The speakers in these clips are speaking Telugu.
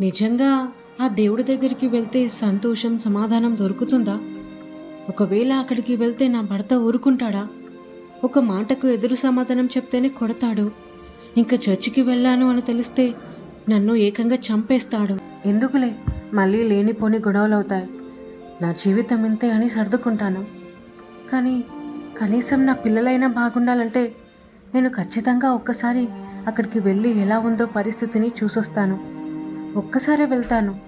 నిజంగా ఆ దేవుడి దగ్గరికి వెళ్తే సంతోషం సమాధానం దొరుకుతుందా? ఒకవేళ అక్కడికి వెళ్తే నా భర్త ఊరుకుంటాడా? ఒక మాటకు ఎదురు సమాధానం చెప్తేనే కొడతాడు. ఇంకా చర్చికి వెళ్ళాను అని తెలిస్తే నన్ను ఏకంగా చంపేస్తాడు. ఎందుకులే? మళ్ళీ లేనిపోని గొడవలవుతాయి. నా జీవితం ఇంతే అని సర్దుకుంటాను. కానీ కనీసం నా పిల్లలైనా బాగుండాలంటే నేను ఖచ్చితంగా ఒక్కసారి అక్కడికి వెళ్ళి ఎలా ఉందో పరిస్థితిని చూసొస్తాను. ఒక్కసారి వెళ్తాను.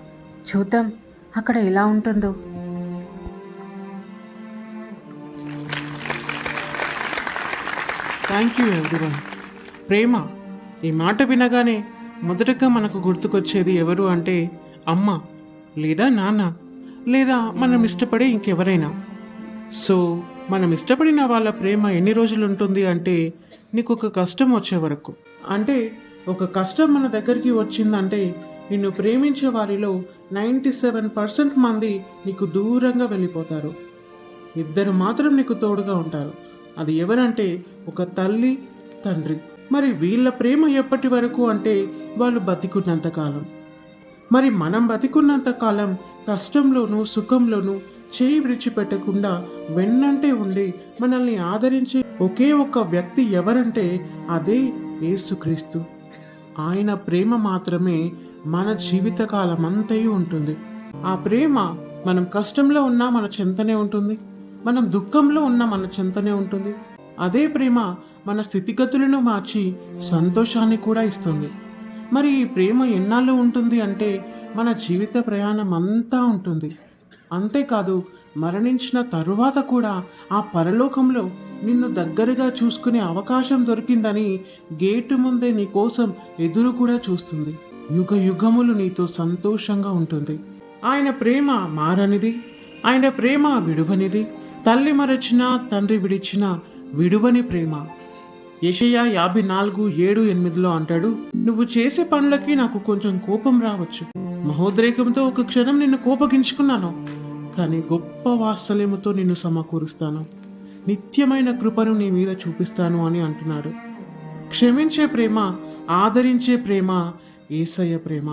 చూద్దాం అక్కడ ఎలా ఉంటుందో. థ్యాంక్ యూ ఎవ్రీవన్ ప్రేమ ఈ మాట వినగానే మొదటగా మనకు గుర్తుకొచ్చేది ఎవరు అంటే అమ్మ లేదా నాన్న లేదా మనం ఇష్టపడే ఇంకెవరైనా. సో మనం ఇష్టపడిన వాళ్ళ ప్రేమ ఎన్ని రోజులు ఉంటుంది అంటే నీకు ఒక కష్టం వచ్చే వరకు. అంటే ఒక కష్టం మన దగ్గరికి వచ్చిందంటే నిన్ను ప్రేమించే వారిలో నైంటీ సెవెన్ పర్సెంట్ మంది నీకు దూరంగా వెళ్ళిపోతారు. ఇద్దరు మాత్రం నీకు తోడుగా ఉంటారు. అది ఎవరంటే ఒక తల్లి తండ్రి. మరి వీళ్ళ ప్రేమ ఎప్పటి వరకు అంటే వాళ్ళు బతికున్నంత కాలం. మరి మనం బతికున్నంత కాలం కష్టంలోనూ సుఖంలోనూ చేయి విడిచిపెట్టకుండా వెన్నంటే ఉండి మనల్ని ఆదరించే ఒకే ఒక్క వ్యక్తి ఎవరంటే అదే యేసుక్రీస్తు. ఆయన ప్రేమ మాత్రమే మన జీవితకాలం అంతయు ఉంటుంది. ఆ ప్రేమ మనం కష్టంలో ఉన్నా మన చెంతనే ఉంటుంది. మనం దుఃఖంలో ఉన్నా మన చెంతనే ఉంటుంది. అదే ప్రేమ మన స్థితిగతులను మార్చి సంతోషాన్ని కూడా ఇస్తుంది. మరి ఈ ప్రేమ ఎన్నాళ్ళు ఉంటుంది అంటే మన జీవిత ప్రయాణం అంతా ఉంటుంది. అంతేకాదు మరణించిన తరువాత కూడా ఆ పరలోకంలో నిన్ను దగ్గరగా చూసుకునే అవకాశం దొరికిందని గేటు ముందే నీ కోసం ఎదురు కూడా చూస్తుంది. యుగ యుగములు నీతో సంతోషంగా ఉంటుంది. ఆయన ప్రేమ మారనిది. ఆయన ప్రేమ విడువనిది. తల్లి మరచిన తండ్రి విడిచిన విడువని ప్రేమ. యషయా యాభై నాలుగు ఏడు ఎనిమిదిలో అంటాడు నువ్వు చేసే పనులకి నాకు కొంచెం కోపం రావచ్చు. మహోద్రేకంతో ఒక క్షణం నిన్ను కోపగించుకున్నాను. కానీ గొప్ప వాత్సల్యముతో నిన్ను సమకూరుస్తాను. నిత్యమైన కృపను నీ మీద చూపిస్తాను అని అంటున్నాడు క్షమించే ప్రేమ ఆదరించే ప్రేమ ఏసయ్య ప్రేమ.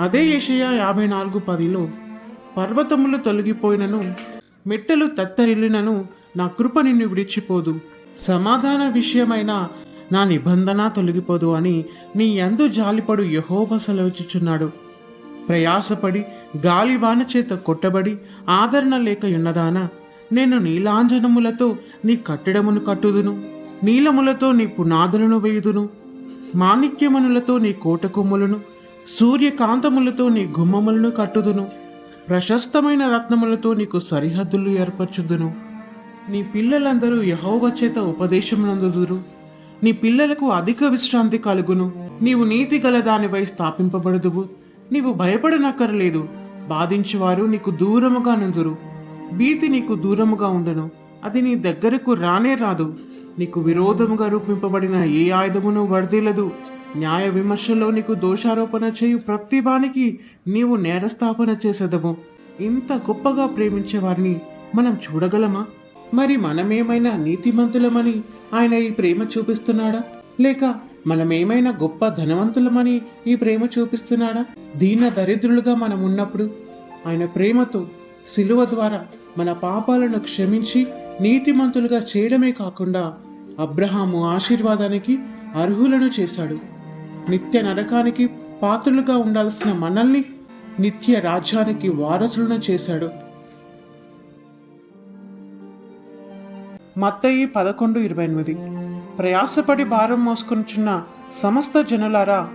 అదే ఏషయ యాభై నాలుగు పదిలో పర్వతములు తొలగిపోయినను మెట్టలు తత్తరిల్లినను నా కృప నిన్ను విడిచిపోదు. సమాధాన విషయమైన నా నిబంధన తొలగిపోదు అని నీ ఎందు జాలిపడు యహోవ సెలవుచుచున్నాడు ప్రయాసపడి గాలివాన చేత కొట్టబడి ఆదరణ లేక ఉన్నదానా నేను నీలాంజనములతో నీ కట్టడమును కట్టుదును నీలములతో నీ పునాదులను వేయుదును మాణిక్యమనులతో నీ కోటకుమ్ములను సూర్యకాంతములతో నీ గుమ్మములను కట్టుదును ప్రశస్తమైన రత్నములతో నీకు సరిహద్దులు ఏర్పరచుదును. నీ పిల్లలందరూ యహోవ చేత ఉపదేశమునందుదురు. నీ పిల్లలకు అధిక విశ్రాంతి కలుగును. నీవు నీతి గల దానిపై స్థాపింపబడదువు. నీవు భయపడనక్కర్లేదు. బాధించేవారు నీకు దూరముగా నుందురు భీతి నీకు దూరముగా ఉండను. అది నీ దగ్గరకు రానే రాదు. నీకు విరోధముగా రూపింపబడిన ఏ ఆయుధమును వర్ధిల్లదు న్యాయ విమర్శలో నీకు దోషారోపణ చేయు ప్రతి వానికి నీవు నేరస్థాపన చేసేదము. ఇంత గొప్పగా ప్రేమించే వారిని మనం చూడగలమా? మరి మనమేమైనా నీతిమంతులమని ఆయన ఈ ప్రేమ చూపిస్తున్నాడా? లేక మనమేమైనా గొప్ప ధనవంతులమని ఈ ప్రేమ చూపిస్తున్నాడా? దీన దరిద్రులుగా మనం ఉన్నప్పుడు ఆయన ప్రేమతో శిలువ ద్వారా మన పాపాలను క్షమించి నీతిమంతులుగా చేయడమే కాకుండా అబ్రహాము ఆశీర్వాదానికి అర్హులను చేశాడు. నిత్య నరకానికి పాత్రులుగా ఉండాల్సిన మనల్ని నిత్య రాజ్యానికి వారసులను చేశాడు. మత్తయి పదకొండు ఇరవై ఎనిమిది. ప్రయాసపడి భారం మోసుకొనిచున్న సమస్త జనులారా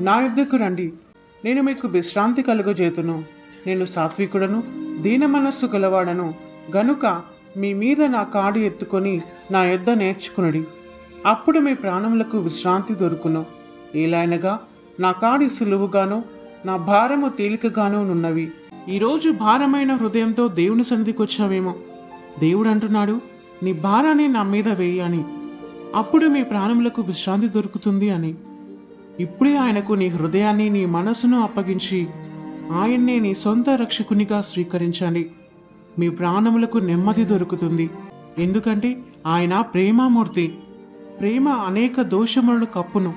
నా యుద్ధకు రండి. నేను మీకు విశ్రాంతి కలుగజేతును నేను సాత్వికుడను దీన మనస్సు గలవాడను గనుక మీ మీద నా కాడు ఎత్తుకొని నా యుద్ధ నేర్చుకునడి. అప్పుడు మీ ప్రాణములకు విశ్రాంతి దొరుకును. ఏలైనగా నా కాడి సులువుగాను నా భారము తేలికగాను నున్నవి. ఈరోజు భారమైన హృదయంతో దేవుని సన్నిధికి వచ్చావేమో దేవుడు అంటున్నాడు నీ భారాన్ని నా మీద వేయని అని. అప్పుడు మీ ప్రాణములకు విశ్రాంతి దొరుకుతుంది అని. ఇప్పుడే ఆయనకు నీ హృదయాన్ని నీ మనసును అప్పగించి ఆయన్నే నీ సొంత రక్షకునిగా స్వీకరించండి మీ ప్రాణములకు నెమ్మది దొరుకుతుంది. ఎందుకంటే ఆయన ప్రేమామూర్తి. ప్రేమ అనేక దోషములను కప్పును.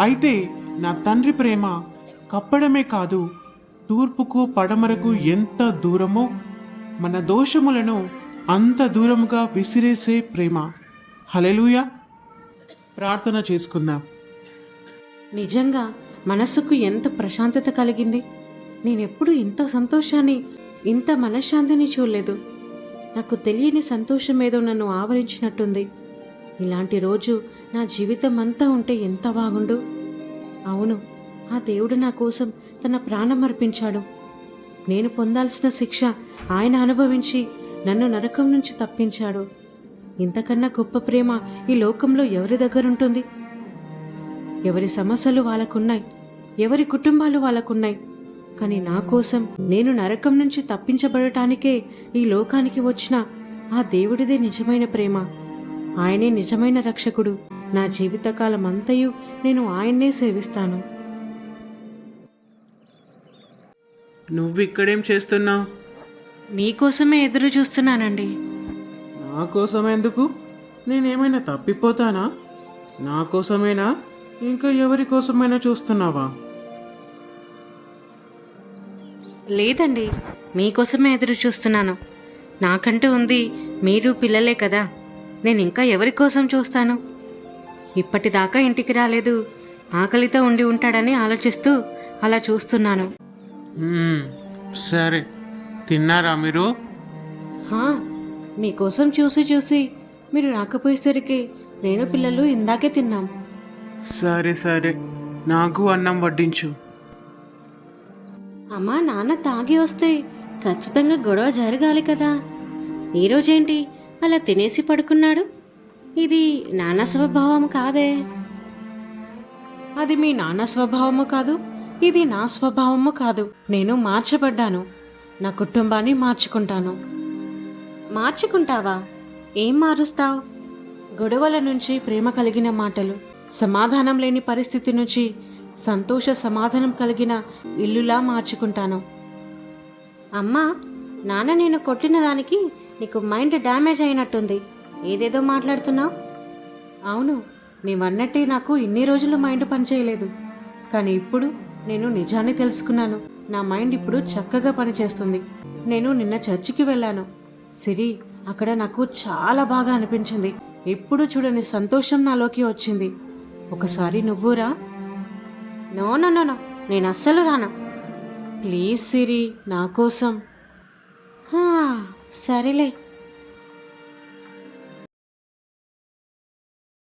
అయితే నా తండ్రి ప్రేమ కప్పడమే కాదు తూర్పుకు పడమరకు ఎంత దూరమో మన దోషములను అంత దూరముగా విసిరేసే ప్రేమ. హలెలుయ ప్రార్థన చేసుకుందాం. నిజంగా మనసుకు ఎంత ప్రశాంతత కలిగింది? నేనెప్పుడు ఇంత సంతోషాన్ని ఇంత మనశ్శాంతిని చూడలేదు. నాకు తెలియని సంతోషం ఏదో నన్ను ఆవరించినట్టుంది. ఇలాంటి రోజు నా జీవితం అంతా ఉంటే ఎంత బాగుండు. అవును ఆ దేవుడు నా కోసం తన ప్రాణం అర్పించాడు. నేను పొందాల్సిన శిక్ష ఆయన అనుభవించి నన్ను నరకం నుంచి తప్పించాడు. ఇంతకన్నా గొప్ప ప్రేమ ఈ లోకంలో ఎవరి దగ్గరుంటుంది? ఎవరి సమస్యలు వాళ్ళకున్నాయి? ఎవరి కుటుంబాలు వాళ్ళకున్నాయి? కానీ నా కోసం నేను నరకం నుంచి తప్పించబడటానికే ఈ లోకానికి వచ్చిన ఆ దేవుడిదే నిజమైన ప్రేమ. ఆయనే నిజమైన రక్షకుడు. నా జీవితకాలం అంతయు నేను ఆయన్నే సేవిస్తాను. నువ్వు ఇక్కడేం చేస్తున్నావు మీకోసమే ఎదురు చూస్తున్నానండి. నా కోసం ఎందుకు నేనేమైనా తప్పిపోతానా? నా కోసమేనా? ఇంకా ఎవరి కోసమైనా చూస్తున్నావా? లేదండి మీకోసమే ఎదురు చూస్తున్నాను. నాకంటూ ఉంది మీరు పిల్లలే కదా. నేను ఇంకా ఎవరి కోసం చూస్తాను? ఇప్పటిదాకా ఇంటికి రాలేదు. ఆకలితో ఉండి ఉంటాడని ఆలోచిస్తూ అలా చూస్తున్నాను. సరే తిన్నారా మీరు? మీకోసం చూసి చూసి మీరు రాకపోయేసరికి నేను పిల్లలు ఇందాకే తిన్నాం. సరే సరే. నాకు అన్నం వడ్డించు. అమ్మా నాన్న తాగి వస్తే ఖచ్చితంగా గొడవ జరగాలి కదా. ఈరోజేంటి అలా తినేసి పడుకున్నాడు? ఇది నాన్న స్వభావం కాదే. అది మీ నాన్న స్వభావము కాదు ఇది నా స్వభావము కాదు. నేను మార్చబడ్డాను. నా కుటుంబాన్ని మార్చుకుంటాను. మార్చుకుంటావా? ఏం మారుస్తావు? గొడవల నుంచి ప్రేమ కలిగిన మాటలు సమాధానం లేని పరిస్థితి నుంచి సంతోష సమాధానం కలిగిన ఇల్లులా మార్చుకుంటాను. అమ్మా నాన్న నేను కొట్టిన దానికి నీకు మైండ్ డ్యామేజ్ అయినట్టుంది. ఏదేదో మాట్లాడుతున్నావు? అవును నీవన్నట్టే నాకు ఇన్ని రోజులు మైండ్ పనిచేయలేదు కానీ ఇప్పుడు నేను నిజాన్ని తెలుసుకున్నాను. నా మైండ్ ఇప్పుడు చక్కగా పనిచేస్తుంది. నేను నిన్న చర్చికి వెళ్ళాను. సిరి అక్కడ నాకు చాలా బాగా అనిపించింది. ఎప్పుడు చూడని సంతోషం నాలోకి వచ్చింది. ఒకసారి నువ్వురా నో నో నో నో నేను అస్సలు రాను. ప్లీజ్ సిరి నా కోసం. సరేలే.